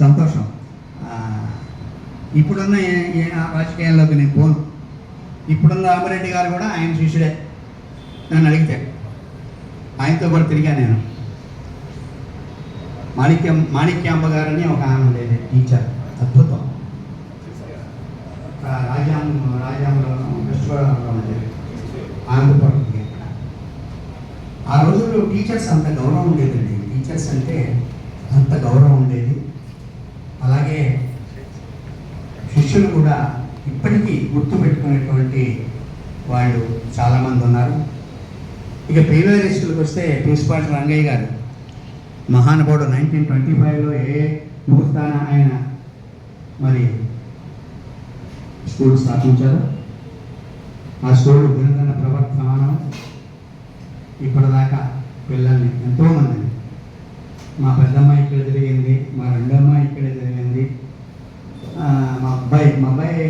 సంతోషం. ఇప్పుడున్న ఏ- రాజకీయాల్లోకి నేను పోను. ఇప్పుడున్న రామరెడ్డి గారు కూడా ఆయన శిష్యుడే. నన్ను అడిగితే. ఆయనతో కూడా తిరిగా నేను. మాణిక్యం మాణిక్యాంబ గారని ఒక ఆమె ఉండేది టీచర్. అద్భుతం. ఆ రాజాం రాజాంలో కృష్ణవరంలో ఉండేది. ఆ రోజుల్లో టీచర్స్ అంత గౌరవం ఉండేదండి. టీచర్స్ అంటే అంత గౌరవం ఉండేది. శిష్యులు కూడా ఇప్పటికీ గుర్తుపెట్టుకునేటువంటి వాళ్ళు చాలామంది ఉన్నారు. ఇక ప్రీమియర్ వస్తే ప్రిన్సిపాల్ రంగయ్య గారు మహానుభావుడు నైన్టీన్ ట్వంటీ ఫైవ్లో ఏ ముహూర్తాన ఆయన మరి స్కూల్ స్థాపించారు? ఆ స్కూల్ దినదిన ప్రవర్తమానం ఇప్పటిదాకా పిల్లల్ని ఎంతోమంది మా పెద్దమ్మాయి ఇక్కడ జరిగింది మా రెండమ్మాయి ఇక్కడ జరిగింది ఆ, మా అబ్బాయి మా అబ్బాయి